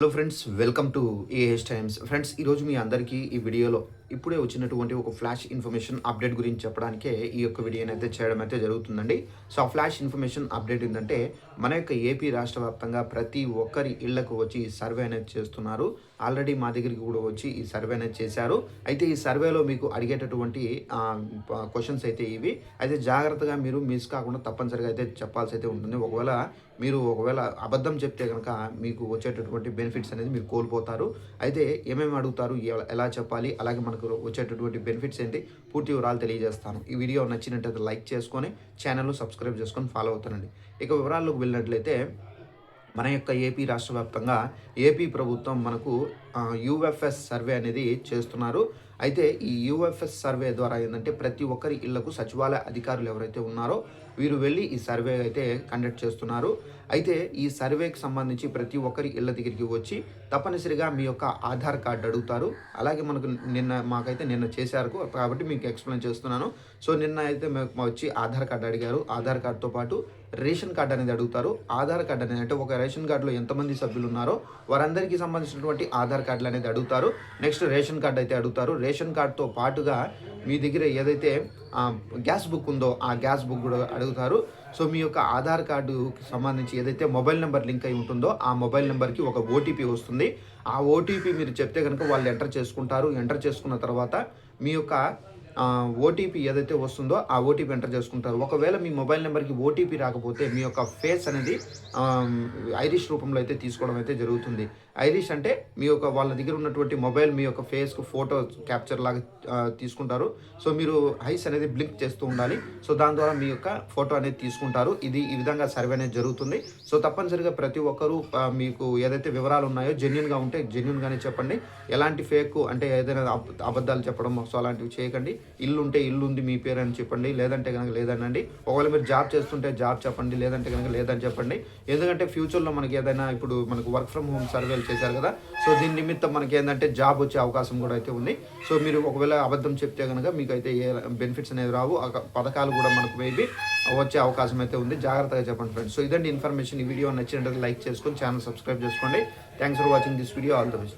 Hello friends welcome to AH Times friends ఈరోజు మీ అందరికీ ఈ వీడియోలో ఇప్పుడే వచ్చినటువంటి ఒక ఫ్లాష్ ఇన్ఫర్మేషన్ అప్డేట్ గురించి చెప్పడానికే ఈ యొక్క వీడియోని అయితే చేయడం అయితే జరుగుతుందండి. సో ఆ ఫ్లాష్ ఇన్ఫర్మేషన్ అప్డేట్ ఏంటంటే మన యొక్క ఏపీ రాష్ట్ర వ్యాప్తంగా ప్రతి ఒక్కరి ఇళ్ళకు వచ్చి ఈ సర్వే అనేది చేస్తున్నారు. ఆల్రెడీ మా దగ్గరికి కూడా వచ్చి ఈ సర్వే అనేది చేశారు. అయితే ఈ సర్వేలో మీకు అడిగేటటువంటి క్వశ్చన్స్ అయితే ఇవి. అయితే జాగ్రత్తగా మీరు మిస్ కాకుండా తప్పనిసరిగా అయితే చెప్పాల్సి అయితే ఉంటుంది. ఒకవేళ మీరు ఒకవేళ అబద్ధం చెప్తే కనుక మీకు వచ్చేటటువంటి బెనిఫిట్స్ అనేది మీరు కోల్పోతారు. అయితే ఏమేమి అడుగుతారు? ఎలా చెప్పాలి? అలాగే మన మనకు వచ్చేటటువంటి బెనిఫిట్స్ ఏంటి? పూర్తి వివరాలు తెలియజేస్తాను. ఈ వీడియో నచ్చినట్టయితే లైక్ చేసుకొని ఛానల్ను సబ్స్క్రైబ్ చేసుకొని ఫాలో అవుతానండి. ఇక వివరాల్లోకి వెళ్ళినట్లయితే మన యొక్క ఏపీ రాష్ట్ర వ్యాప్తంగా ఏపీ ప్రభుత్వం మనకు యూఎఫ్ఎస్ సర్వే అనేది చేస్తున్నారు. అయితే ఈ యూఎఫ్ఎస్ సర్వే ద్వారా ఏంటంటే ప్రతి ఒక్కరి ఇళ్ళకు సచివాలయ అధికారులు ఎవరైతే ఉన్నారో వీరు వెళ్ళి ఈ సర్వే అయితే కండక్ట్ చేస్తున్నారు. అయితే ఈ సర్వేకి సంబంధించి ప్రతి ఒక్కరి ఇళ్ళ దగ్గరికి వచ్చి తప్పనిసరిగా మీ యొక్క ఆధార్ కార్డు అడుగుతారు. అలాగే మనకు నిన్న మాకైతే నిన్న చేశారు కాబట్టి మీకు ఎక్స్ప్లెయిన్ చేస్తున్నాను. సో నిన్న అయితే మాకు వచ్చి ఆధార్ కార్డు అడిగారు. ఆధార్ కార్డుతో పాటు రేషన్ కార్డు అనేది అడుగుతారు. ఆధార్ కార్డు అనేది అంటే ఒక రేషన్ కార్డులో ఎంతమంది సభ్యులు ఉన్నారో వారందరికీ సంబంధించినటువంటి ఆధార్ కార్డులు అనేది అడుగుతారు. నెక్స్ట్ రేషన్ కార్డు అయితే అడుగుతారు. రేషన్ కార్డుతో పాటుగా మీ దగ్గర ఏదైతే గ్యాస్ బుక్ ఉందో ఆ గ్యాస్ బుక్ కూడా అడుగుతారు. సో మీ యొక్క ఆధార్ కార్డుకి సంబంధించి ఏదైతే మొబైల్ నెంబర్ లింక్ అయి ఉంటుందో ఆ మొబైల్ నెంబర్కి ఒక ఓటీపీ వస్తుంది. ఆ ఓటీపీ మీరు చెప్తే కనుక వాళ్ళు ఎంటర్ చేసుకుంటారు. ఎంటర్ చేసుకున్న తర్వాత మీ యొక్క ఓటీపీ ఏదైతే వస్తుందో ఆ ఓటీపీ ఎంటర్ చేసుకుంటారు. ఒకవేళ మీ మొబైల్ నెంబర్కి ఓటీపీ రాకపోతే మీ యొక్క ఫేస్ అనేది ఐరిష్ రూపంలో అయితే తీసుకోవడం అయితే జరుగుతుంది. ఐరిష్ అంటే మీ యొక్క వాళ్ళ దగ్గర ఉన్నటువంటి మొబైల్ మీ యొక్క ఫేస్కు ఫోటో క్యాప్చర్ లాగా తీసుకుంటారు. సో మీరు ఐస్ అనేది బ్లింక్ చేస్తూ ఉండాలి. సో దాని ద్వారా మీ యొక్క ఫోటో అనేది తీసుకుంటారు. ఇది ఈ విధంగా సర్వే అనేది జరుగుతుంది. సో తప్పనిసరిగా ప్రతి ఒక్కరూ మీకు ఏదైతే వివరాలు ఉన్నాయో జెన్యున్గా ఉంటే జెన్యున్గానే చెప్పండి. ఎలాంటి ఫేక్ అంటే ఏదైనా అబ్- అబద్ధాలు చెప్పడం సో అలాంటివి చేయకండి. ఇల్లు ఉంటే ఇల్లు ఉంది మీ పేరు అని చెప్పండి లేదంటే కనుక లేదనండి. ఒకవేళ మీరు జాబ్ చేస్తుంటే జాబ్ చెప్పండి లేదంటే కనుక లేదని చెప్పండి. ఎందుకంటే ఫ్యూచర్లో మనకి ఏదైనా ఇప్పుడు మనకు వర్క్ ఫ్రమ్ హోమ్ సర్వేలు చేశారు కదా సో దీని నిమిత్తం మనకి ఏంటంటే జాబ్ వచ్చే అవకాశం కూడా అయితే ఉంది. సో మీరు ఒకవేళ అబద్ధం చెప్తే కనుక మీకు అయితే ఏ బెనిఫిట్స్ అనేది రావు. పథకాలు కూడా మనకు మేబీ వచ్చే అవకాశం అయితే ఉంది. జాగ్రత్తగా చెప్పండి ఫ్రెండ్స్ సో ఇదండి ఇన్ఫర్మేషన్ ఈ వీడియో నచ్చినట్లయితే లైక్ చేసుకొని ఛానల్ సబ్స్క్రైబ్ చేసుకోండి. Thanks for watching this video all the best